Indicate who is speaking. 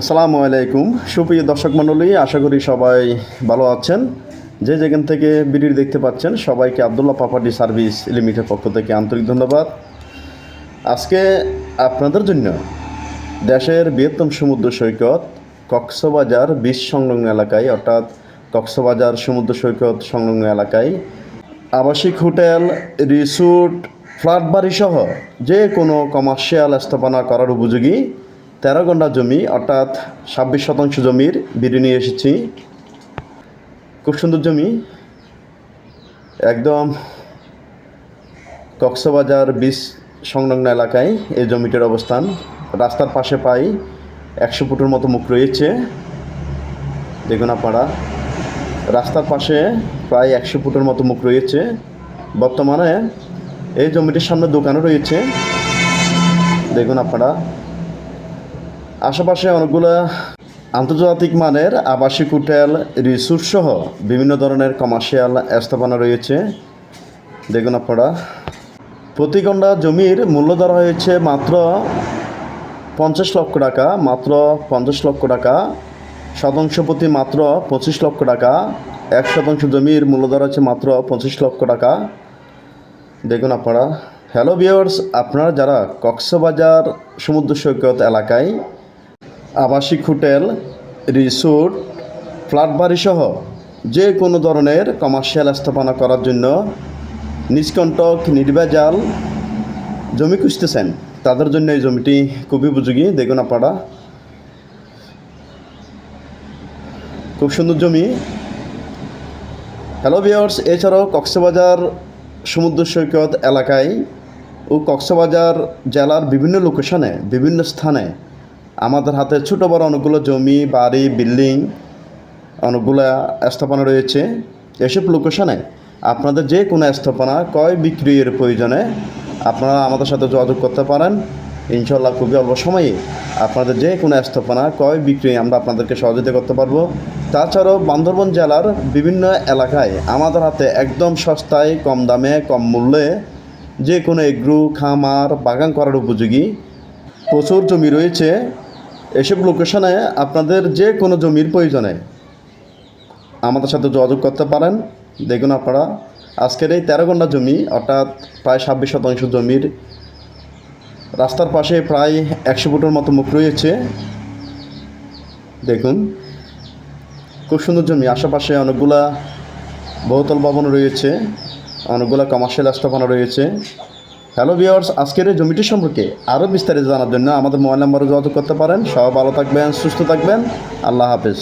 Speaker 1: আসসালামু আলাইকুম। সুপ্রিয় দর্শক মণ্ডলী, আশা করি সবাই ভালো আছেন। যে যেখান থেকে ভিডিও দেখতে পাচ্ছেন, সবাইকে আবদুল্লাহ পাপাডি সার্ভিস লিমিটেড পক্ষ থেকে আন্তরিক ধন্যবাদ। আজকে আপনাদের জন্য দেশের বৃহত্তম সমুদ্র সৈকত কক্সবাজার বিচ সংলগ্ন এলাকায়, অর্থাৎ কক্সবাজার সমুদ্র সৈকত সংলগ্ন এলাকায়, আবাসিক হোটেল, রিসোর্ট, ফ্ল্যাট বাড়ি সহ যে কোনো কমার্শিয়াল স্থাপনা করার উপযোগী তেরো ঘণ্টা জমি, অর্থাৎ ছাব্বিশ শতাংশ জমির বিড়ি নিয়ে এসেছি। খুব সুন্দর জমি। একদম কক্সবাজার বিচ সংলগ্ন এলাকায় এই জমিটির অবস্থান। রাস্তার পাশে পাই একশো ফুটের মতো মুখ রয়েছে। দেখুন আপনারা, রাস্তার পাশে প্রায় একশো ফুটের মতো মুখ রয়েছে। বর্তমানে এই জমিটির সামনে দোকানও রয়েছে। দেখুন আপনারা আশেপাশে অনেকগুলো আন্তর্জাতিক মানের আবাসিক হোটেল, রিসোর্ট সহ বিভিন্ন ধরনের কমার্শিয়াল স্থাপনা রয়েছে। দেখুন আপনারা। প্রতি ঘণ্টা জমির মূল্য ধরা হয়েছে মাত্র পঞ্চাশ লক্ষ টাকা, মাত্র পঞ্চাশ লক্ষ টাকা। শতাংশ প্রতি মাত্র পঁচিশ লক্ষ টাকা। এক শতাংশ জমির মূল্য ধরা হচ্ছে মাত্র পঁচিশ লক্ষ টাকা। দেখুন আপনারা। হ্যালো ভিওয়ার্স আপনারা যারা কক্সবাজার সমুদ্র সৈকত এলাকায় আবাসিক হোটেল, রিসোর্ট, ফ্ল্যাট বাড়ি সহ যে কোনো ধরনের কমার্শিয়াল স্থাপনা করার জন্য নিষ্কণ্টক, নির্ভেজাল জমি খুঁজতেছেন। তাদের জন্য এই জমিটি খুবই উপযোগী। আপনারা। খুব সুন্দর জমি। হ্যালো ভিওর্স এছাড়াও কক্সবাজার সমুদ্র সৈকত এলাকায় ও কক্সবাজার জেলার বিভিন্ন লোকেশনে বিভিন্ন স্থানে আমাদের হাতে ছোটো বড় অনেকগুলো জমি, বাড়ি, বিল্ডিং অনেকগুলো স্থাপনা রয়েছে। এসব লোকেশনে আপনাদের যে কোনো স্থাপনা ক্রয় বিক্রির প্রয়োজনে আপনারা আমাদের সাথে যোগাযোগ করতে পারেন। ইনশাল্লাহ খুবই অল্প সময়ে আপনাদের যে কোনো স্থাপনা ক্রয় বিক্রি আমরা আপনাদেরকে সহযোগিতা করতে পারব। তাছাড়াও বান্দরবন জেলার বিভিন্ন এলাকায় আমাদের হাতে একদম সস্তায়, কম দামে, কম মূল্যে যে কোনো এগ্রু, খামার, বাগান করার উপযোগী প্রচুর জমি রয়েছে। এসব লোকেশনে আপনাদের যে কোনো জমির প্রয়োজনে আমাদের সাথে যোগাযোগ করতে পারেন। দেখুন আপনারা, আজকের এই তেরো ঘণ্টা জমি, অর্থাৎ প্রায় ছাব্বিশ শতাংশ জমির রাস্তার পাশে প্রায় একশো ফুটের মতো মুখ রয়েছে। দেখুন, খুব সুন্দর জমি, আশেপাশে অনেকগুলা বহুতল ভবন রয়েছে, অনেকগুলা কমার্শিয়াল স্থাপনা রয়েছে। হ্যালো ভিওর্স আজকের এই জমিটি সম্পর্কে আরও বিস্তারিত জানার জন্য আমাদের মোবাইল নাম্বারে যোগাযোগ করতে পারেন। সব ভালো থাকবেন, সুস্থ থাকবেন। আল্লাহ হাফেজ।